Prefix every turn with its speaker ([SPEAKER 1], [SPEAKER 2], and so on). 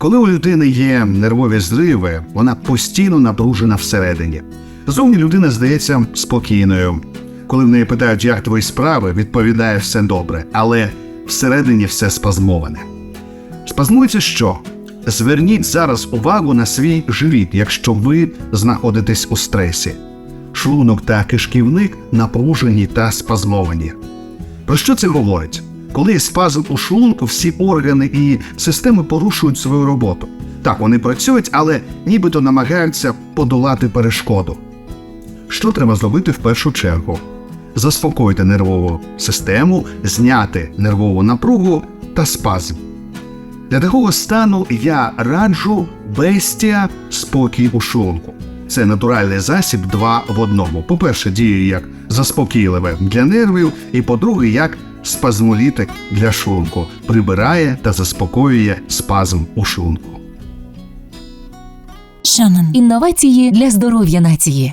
[SPEAKER 1] Коли у людини є нервові зриви, вона постійно напружена всередині. Зовні людина здається спокійною. Коли в неї питають, як твої справи, відповідає все добре, але всередині все спазмоване. Спазмується що? Зверніть зараз увагу на свій живіт, якщо ви знаходитесь у стресі. Шлунок та кишківник напружені та спазмовані. Про що це говорить? Коли спазм у шлунку, всі органи і системи порушують свою роботу. Так, вони працюють, але нібито намагаються подолати перешкоду. Що треба зробити в першу чергу? Заспокоїти нервову систему, зняти нервову напругу та спазм. Для такого стану я раджу бестія спокій у шлунку. Це натуральний засіб два в одному. По-перше, діє як заспокійливе для нервів, і по-друге, як спазмолітик для шлунку, прибирає та заспокоює спазм у шлунку.
[SPEAKER 2] Шанан. Інновації для здоров'я нації.